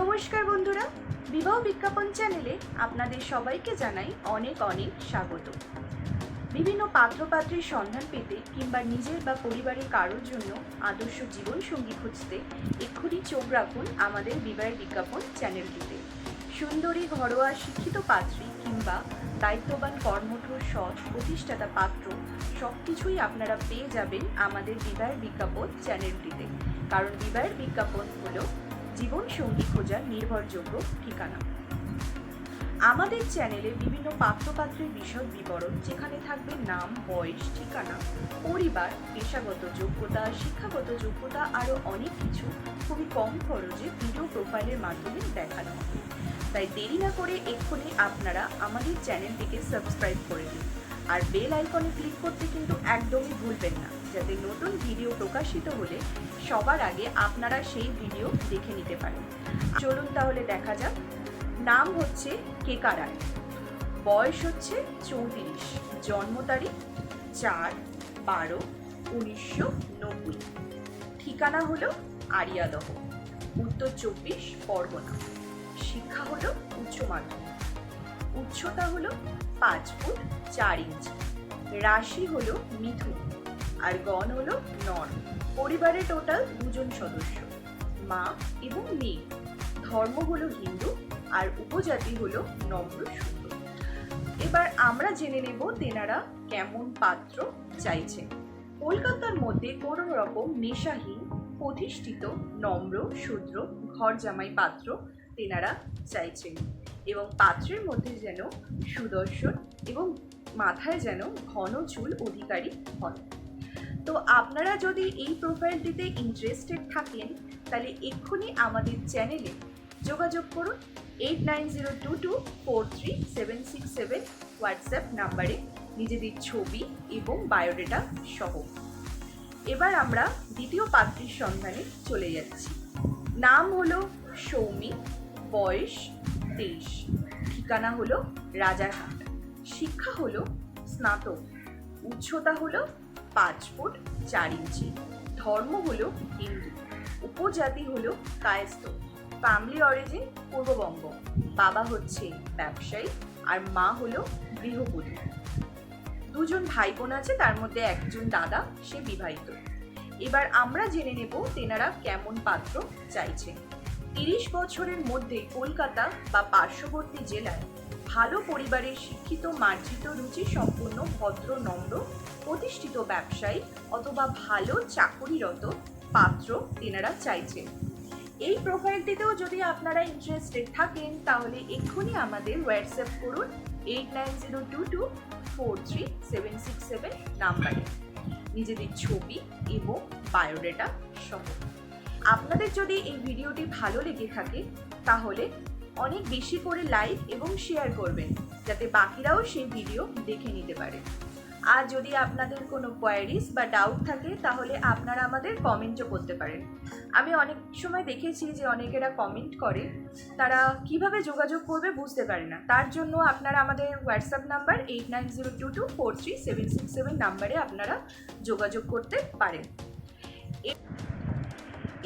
নমস্কার বন্ধুরা, বিবাহ বিজ্ঞাপন চ্যানেলে আপনাদের সবাইকে জানাই অনেক অনেক স্বাগত। বিভিন্ন পাত্রপাত্রীর সন্ধান পেতে কিংবা নিজের বা পরিবারের কারোর জন্য আদর্শ জীবন সঙ্গী খুঁজতে এক্ষুনি চোখ রাখুন আমাদের বিবাহের বিজ্ঞাপন চ্যানেলটিতে। সুন্দরী, ঘরোয়া, শিক্ষিত পাত্রী কিংবা দায়িত্ববান কর্মঠ সৎ, প্রতিষ্ঠাতা পাত্র সব কিছুই আপনারা পেয়ে যাবেন আমাদের বিবাহের বিজ্ঞাপন চ্যানেলটিতে। কারণ বিবাহের বিজ্ঞাপন হলো জীবন সঙ্গী খোঁজার নির্ভরযোগ্য ঠিকানা। আমাদের চ্যানেলে বিভিন্ন পাত্রপাত্রের বিষয় বিবরণ, যেখানে থাকবে নাম, বয়স, ঠিকানা, পরিবার, পেশাগত যোগ্যতা, শিক্ষাগত যোগ্যতা, আরও অনেক কিছু খুবই কম খরচে ভিডিও প্রোফাইলের মাধ্যমে দেখানো হবে। তাই দেরি না করে এক্ষুনি আপনারা আমাদের চ্যানেলটিকে সাবস্ক্রাইব করে দিন। আর বেল আইকনে ক্লিক করতে কিন্তু একদমই ভুলবেন না। যাতে নতুন ভিডিও প্রকাশিত হলে সবার আগে আপনারা সেই ভিডিও দেখে নিতে পারেন। চলুন তাহলে দেখা যাক। নাম হচ্ছে কেকা রায় বয়স হচ্ছে চৌত্রিশ। জন্ম তারিখ চার বারো উনিশশো নব্বই। ঠিকানা হলো আরিয়াদহ উত্তর চব্বিশ পরগনা। শিক্ষা হলো উচ্চ মাধ্যমিক। উচ্চতা হলো পাঁচ ফুট চার ইঞ্চি। রাশি হলো মিথুন। আর গণ হলো নর। পরিবারে টোটাল দুজন সদস্য, মা এবং মেয়ে। ধর্ম হলো হিন্দু আর উপজাতি হলো নম্র শুদ্ধ এবার আমরা জেনে নেব তেনারা কেমন পাত্র চাইছেন কলকাতার মধ্যে কোনো রকম নেশাহীন, প্রতিষ্ঠিত, নম্র, শূদ্র ঘর জামাই পাত্র তেনারা চাইছেন এবং পাত্রের মধ্যে যেন সুদর্শন এবং মাথায় যেন ঘন চুল অধিকারী হন। তো আপনারা যদি এই প্রোফাইলটিতে ইন্টারেস্টেড থাকেন, তাহলে এক্ষুনি আমাদের চ্যানেলে যোগাযোগ করুন eight nine zero two two four three seven six seven WhatsApp নাম্বারে নিজেদের ছবি এবং বায়োডেটা সহ। এবার আমরা দ্বিতীয় পাত্রীর সন্ধানে চলে যাচ্ছি। নাম হলো সৌমি, বয়স তেইশ। ঠিকানা হলো রাজারহাট। শিক্ষা হলো স্নাতক। উচ্চতা হলো পাঁচ ফুট চার ইঞ্চি। ধর্ম হলো হিন্দু, উপজাতি হলো কায়স্থ। ফ্যামিলি অরিজিন পূর্ববঙ্গ বাবা হচ্ছে ব্যবসায়ী আর মা হলো গৃহবধূ। দুজন ভাই বোন আছে, তার মধ্যে একজন দাদা, সে বিবাহিত। এবার আমরা জেনে নেব তেনারা কেমন পাত্র চাইছেন। তিরিশ বছরের মধ্যে কলকাতা বা পার্শ্ববর্তী জেলায় ভালো পরিবারের শিক্ষিত, মার্জিত রুচি সম্পন্ন ভদ্র, নম্র, প্রতিষ্ঠিত ব্যবসায়ী অথবা ভালো চাকুরিরত পাত্র তেনারা চাইছেন। এই প্রোফাইলটিতেও যদি আপনারা ইন্টারেস্টেড থাকেন, তাহলে এক্ষুনি আমাদের হোয়াটসঅ্যাপ করুন eight nine zero two two four three seven six seven নাম্বারে। নিজেদের ছবি এবং বায়োডেটা সহ। আপনাদের যদি এই ভিডিওটি ভালো লেগে থাকে, তাহলে অনেক বেশি করে লাইক এবং শেয়ার করবেন, যাতে বাকিরাও সেই ভিডিও দেখে নিতে পারে। আর যদি আপনাদের কোনো কোয়ারিজ বা ডাউট থাকে, তাহলে আপনারা আমাদের কমেন্টও করতে পারেন। আমি অনেক সময় দেখেছি যে অনেকেরা কমেন্ট করে, তারা কীভাবে যোগাযোগ করবে বুঝতে পারে না। তার জন্য আপনারা আমাদের WhatsApp number eight nine zero two two four three seven six seven নাম্বারে আপনারা যোগাযোগ করতে পারেন।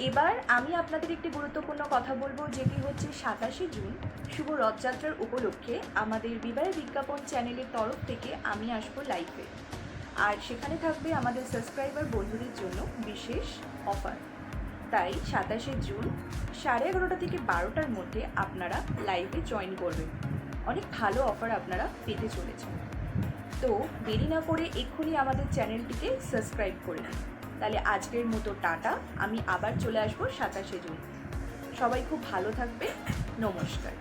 এবার আমি আপনাদের একটি গুরুত্বপূর্ণ কথা বলব, যেটি হচ্ছে সাতাশে জুন শুভ রথযাত্রার উপলক্ষে আমাদের বিবাহের বিজ্ঞাপন চ্যানেলের তরফ থেকে আমি আসব লাইভে আর সেখানে থাকবে আমাদের সাবস্ক্রাইবার বন্ধুদের জন্য বিশেষ অফার তাই সাতাশে জুন সাড়ে এগারোটা থেকে বারোটার মধ্যে আপনারা লাইভে জয়েন করবেন। অনেক ভালো অফার আপনারা পেতে চলেছেন। তো দেরি না করে এক্ষুনি আমাদের চ্যানেলটিকে সাবস্ক্রাইব করে নিন। তাহলে আজকের মতো টাটা। আমি আবার চলে আসব সাতাশে জুন। সবাই খুব ভালো থাকবে। নমস্কার।